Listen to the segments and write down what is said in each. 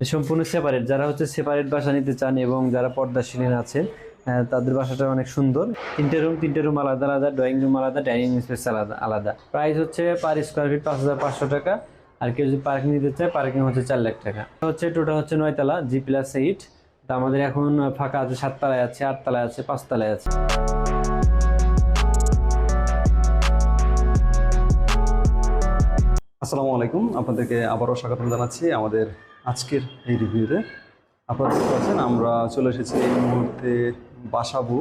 সম্পূর্ণ সেপারেট যারা হচ্ছে সেপারেট বাসা নিতে চান এবং যারা পর্দাশীলীন আছেন তাদের বাসাটা অনেক সুন্দর। তিনটে রুম তিনটে রুম আলাদা আলাদা ড্রয়িং রুম আলাদা ডাইনিং স্পেস আলাদা আলাদা। প্রাইস হচ্ছে পার স্কোয়ার ফিট পাঁচ হাজার পাঁচশো টাকা। আর কেউ যদি পার্কিং নিতে চায় পার্কিং হচ্ছে চার লাখ টাকা। হচ্ছে টোটাল হচ্ছে নয়তলা জি প্লাস এইট তা আমাদের এখন ফাঁকা আছে সাততলায় আছে আটতলায় আছে পাঁচতলায় আছে। আসসালামু আলাইকুম। আপনাদেরকে আবারও স্বাগতম জানাচ্ছি আমাদের আজকের এই রিভিউতে। আপনারা দেখতে পাচ্ছেন আমরা চলে এসেছি এই মুহূর্তে বাসাবু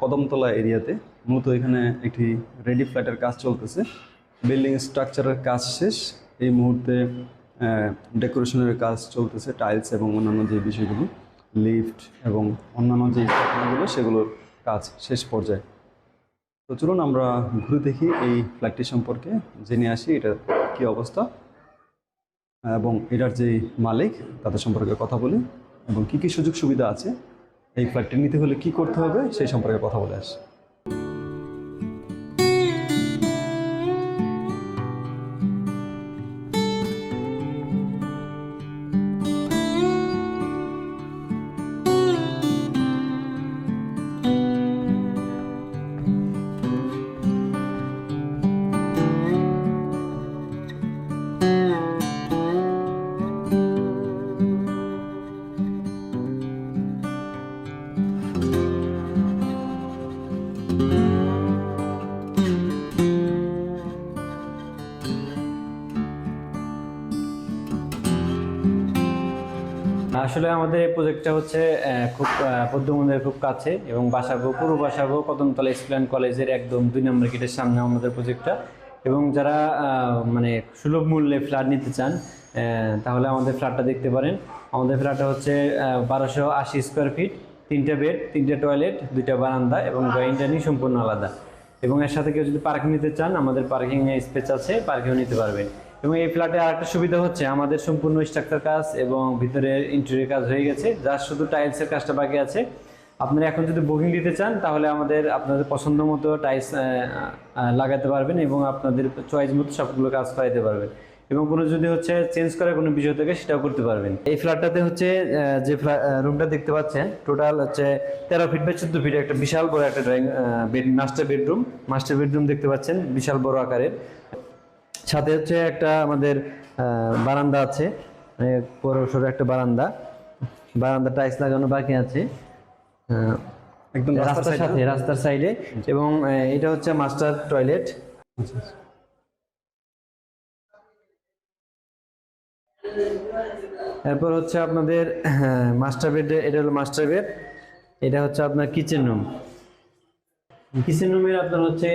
কদমতলা এরিয়াতে। মূলত এখানে একটি রেডি ফ্ল্যাটের কাজ চলতেছে। বিল্ডিং স্ট্রাকচারের কাজ শেষ। এই মুহূর্তে ডেকোরেশনের কাজ চলতেছে, টাইলস এবং অন্যান্য যে বিষয়গুলো, লিফট এবং অন্যান্য যে স্থাপনাগুলো, সেগুলোর কাজ শেষ পর্যায়ে। তো চলুন আমরা ঘুরে দেখি এই ফ্ল্যাটটি সম্পর্কে, জেনে আসি এটা কি অবস্থা। এবং এটার যে মালিক, তাদের সম্পর্কে কথা বলি। এবং কি কি সুযোগ সুবিধা আছে, এই ফ্ল্যাটটি নিতে হলে কি করতে হবে, সেই সম্পর্কে কথা বলে আসি। আসলে আমাদের এই প্রজেক্টটা হচ্ছে খুব পদ্মমন্দিরের খুব কাছে এবং বাসাবো পুরো বাসাবো কদমতলা ইসলাম কলেজের একদম দুই নম্বর গেটের সামনে আমাদের প্রজেক্টটা এবং যারা মানে সুলভ মূল্যে ফ্ল্যাট নিতে চান তাহলে আমাদের ফ্ল্যাটটা দেখতে পারেন। আমাদের ফ্ল্যাটটা হচ্ছে বারোশো আশি স্কোয়ার ফিট তিনটে বেড তিনটে টয়লেট দুইটা বারান্দা এবং ড্রয়িং ডাইনিং সম্পূর্ণ আলাদা। এবং এর সাথে কেউ যদি পার্কিং নিতে চান, আমাদের পার্কিংয়ে স্পেস আছে পার্কিংও নিতে পারবেন। এবং এই ফ্ল্যাটে আরেকটা সুবিধা হচ্ছে, আমাদের সম্পূর্ণ স্ট্রাকচার কাজ এবং ভিতরে ইন্টেরিয়র কাজ হয়ে গেছে যার শুধু টাইলসের কাজটা বাকি আছে। আপনারা এখন যদি বুকিং দিতে চান, তাহলে আমাদের, আপনাদের পছন্দ মতো টাইলস লাগাতে পারবেন এবং আপনাদের চয়েস মতো সবগুলো কাজ করাইতে পারবেন। এবং কোনো যদি হচ্ছে চেঞ্জ করার কোনো বিষয় থাকে, সেটাও করতে পারবেন। এই ফ্ল্যাটটাতে হচ্ছে যে রুমটা দেখতে পাচ্ছেন টোটাল হচ্ছে তেরো ফিট বাই চোদ্দ ফিট একটা বিশাল বড় একটা drawing master bedroom master bedroom দেখতে পাচ্ছেন, বিশাল বড় আকারের। সাথে হচ্ছে একটা আমাদের বারান্দা আছে। বড় সড়ো একটা বারান্দা। বারান্দা টাইলস লাগানো বাকি আছে। একদম রাস্তার সাথে রাস্তার সাইডে। এবং এটা হচ্ছে মাস্টার টয়লেট। এরপর হচ্ছে আপনাদের মাস্টার বেড এটা হলো মাস্টার বেড। এটা হচ্ছে আপনার কিচেন রুম। কিচেন রুমের আপনার হচ্ছে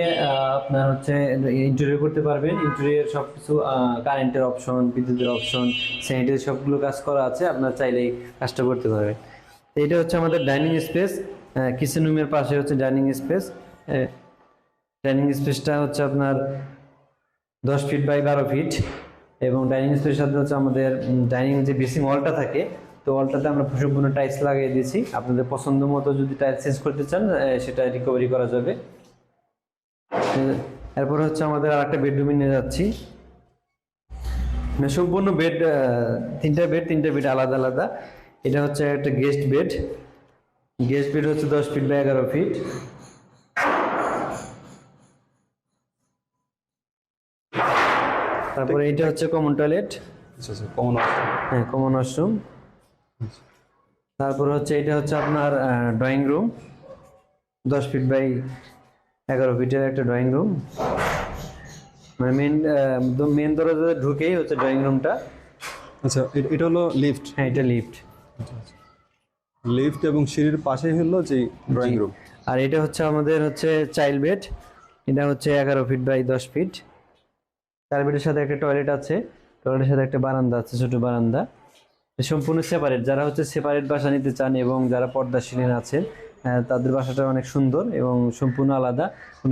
আপনার হচ্ছে ইন্টেরিয়র করতে পারবেন। ইন্টেরিয়র সব কিছু কারেন্টের অপশন বিদ্যুতের অপশন স্যানিটারি সবগুলো কাজ করা আছে, আপনার চাইলেই কাজটা করতে পারবেন। এটা হচ্ছে আমাদের ডাইনিং স্পেস কিচেন রুমের পাশে হচ্ছে ডাইনিং স্পেস ডাইনিং স্পেসটা হচ্ছে আপনার দশ ফিট বাই বারো ফিট এবং ডাইনিং স্পেসের সাথে হচ্ছে আমাদের ডাইনিং যে বেসিং ওয়ালটা থাকে তো ওয়ালটাতে আমরা সম্পূর্ণ টাইলস লাগিয়ে দিয়েছি। আপনাদের পছন্দ মতো যদি টাইলস চেঞ্জ করতে চান সেটা রিকভারি করা যাবে। এরপর হচ্ছে আমাদের আর একটা বেডরুমে নিয়ে যাচ্ছি। মানে সম্পূর্ণ বেড তিনটা বেড তিনটা বেড আলাদা আলাদা। এটা হচ্ছে একটা গেস্ট বেড গেস্ট বেড হচ্ছে দশ ফিট বা এগারো ফিট তারপরে এটা হচ্ছে কমন টয়লেট কমন হ্যাঁ কমন ওয়াশরুম তারপর হচ্ছে এটা হচ্ছে আপনার ড্রয়িং রুম দশ ফিট বাই এগারো ফিটের একটা ড্রয়িং রুম মানে মেন মেন দরজা ঢুকেই হচ্ছে ড্রয়িং রুমটা আচ্ছা এটা হলো লিফট হ্যাঁ এটা লিফট লিফট এবং সিঁড়ির পাশেই হলো যে ড্রয়িং রুম আর এটা হচ্ছে আমাদের হচ্ছে চাইল্ড বেড এটা হচ্ছে এগারো ফিট বাই দশ ফিট চাইল্ড বেডের সাথে একটা টয়লেট আছে। টয়লেটের সাথে একটা বারান্দা আছে ছোট বারান্দা। সম্পূর্ণ সেপারেট যারা হচ্ছে সেপারেট বাসা নিতে চান এবং যারা পর্দাশীলীন আছেন তাদের বাসাটা অনেক সুন্দর এবং সম্পূর্ণ আলাদা।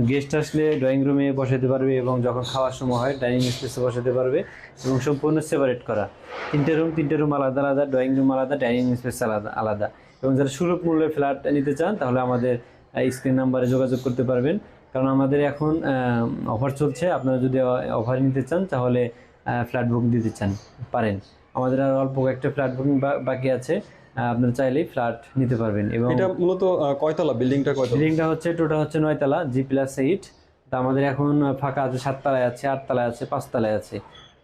গেস্ট আসলে ড্রয়িং রুমে বসাতে পারবে এবং যখন খাওয়ার সময় হয় ডাইনিং স্পেসে বসাতে পারবে এবং সম্পূর্ণ সেপারেট করা। তিনটে রুম তিনটে রুম আলাদা আলাদা ড্রয়িং রুম আলাদা ডাইনিং স্পেস আলাদা আলাদা। এবং যারা সুলভ মূল্যে ফ্ল্যাট নিতে চান, তাহলে আমাদের স্ক্রিন নাম্বারে যোগাযোগ করতে পারবেন। কারণ আমাদের এখন অফার চলছে। আপনারা যদি অফার নিতে চান, তাহলে ফ্ল্যাট বুক দিতে চান, পারেন। আমাদের আর অল্প একটা ফ্ল্যাট বুকিং বাকি আছে। আপনারা চাইলেই ফ্ল্যাট নিতে পারবেন এবং এটা মূলত কয়তলা? বিল্ডিংটা কয়তলা? বিল্ডিংটা হচ্ছে টোটাল হচ্ছে নয়তলা জি প্লাস এইট তা আমাদের এখন ফাঁকা আছে সাততলায় আছে আটতলায় আছে পাঁচতলায় আছে।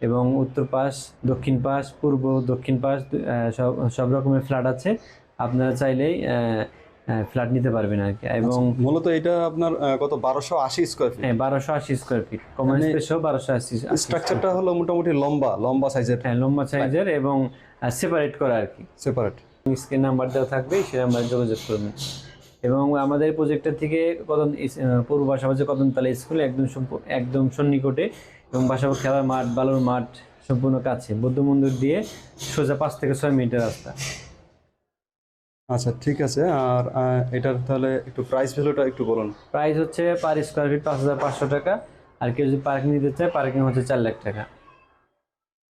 এবং উত্তর পাশ দক্ষিণ পাশ পূর্ব দক্ষিণ পাশ সব সব রকমের ফ্ল্যাট আছে। আপনারা চাইলেই ফ্ল্যাট নিতে পারবেন আর কি। এবং মূলত এটা আপনার কত? বারোশো আশি স্কোয়ার ফিট হ্যাঁ বারোশো আশি স্কোয়ার ফিট কমন মানে স্পেসও বারোশো আশি স্ট্রাকচারটা হলো মোটামুটি লম্বা লম্বা সাইজের হ্যাঁ লম্বা সাইজের এবং সেপারেট করা আর কি। সেপারেট স্ক্রিন নাম্বার দেওয়া থাকবে সেই নাম্বারে যোগাযোগ করবেন এবং আমাদের প্রজেক্টর থেকে কদম পূর্ব পাশাপাশি কদমতলা স্কুল একদম একদম সন্নিকটে এবং পাশাপাশি খেলার মাঠ বালুর মাঠ সম্পূর্ণ কাছে। বৌদ্ধ মন্দির দিয়ে সোজা পাঁচ থেকে ছয় মিনিটের রাস্তা। আচ্ছা ঠিক আছে। আর এটার তাহলে একটু প্রাইস ভ্যালুটা একটু বলুন। প্রাইস হচ্ছে পার স্কোয়ার ফিট পাঁচ হাজার পাঁচশো টাকা। আর কেউ যদি পার্কিং নিতে চায় পার্কিং হচ্ছে চার লাখ টাকা।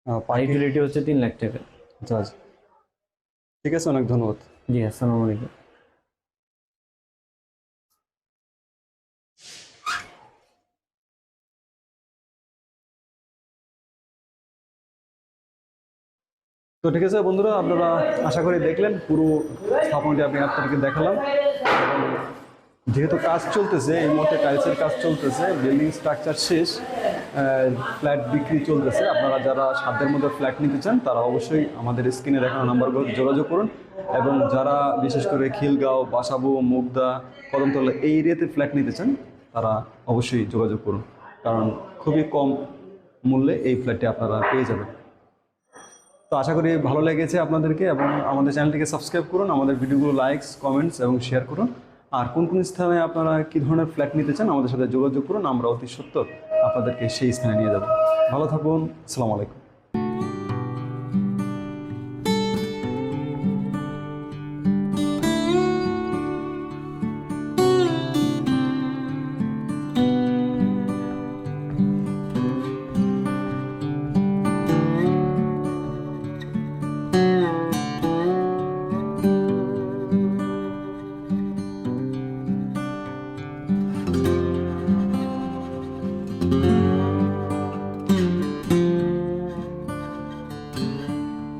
আর ইউটিলিটি হচ্ছে তিন লাখ টাকা। আচ্ছা আচ্ছা। ঠিক আছে অনেক ধন্যবাদ। জি আসসালামু আলাইকুম। তো ঠিক আছে বন্ধুরা, আপনারা আশা করি দেখলেন, পুরো স্থাপনটি আমি আপনাদেরকে দেখালাম। যেহেতু কাজ চলতেছে, এই মুহূর্তে টাইলসের কাজ চলতেছে, বিল্ডিং স্ট্রাকচার শেষ ফ্ল্যাট বিক্রি চলতেছে। আপনারা যারা সাধ্যের মধ্যে ফ্ল্যাট নিতে চান, তারা অবশ্যই আমাদের স্ক্রিনে দেখানো নাম্বারগুলো যোগাযোগ করুন। এবং যারা বিশেষ করে খিলগাঁও, বাসাবু, মুগদা, কদমতলা এই এরিয়াতে ফ্ল্যাট নিতে চান, তারা অবশ্যই যোগাযোগ করুন। কারণ খুবই কম মূল্যে এই ফ্ল্যাটটি আপনারা পেয়ে যাবেন। তো আশা করি ভালো লেগেছে আপনাদেরকে এবং আমাদের চ্যানেলটিকে সাবস্ক্রাইব করুন, আমাদের ভিডিওগুলো লাইকস কমেন্টস এবং শেয়ার করুন। আর কোন কোন স্থানে আপনারা কী ধরনের ফ্ল্যাট নিতে চান আমাদের সাথে যোগাযোগ করুন, আমরা অতি সত্য আপনাদেরকে সেই স্থানে নিয়ে যাব। ভালো থাকুন, আসসালামু আলাইকুম।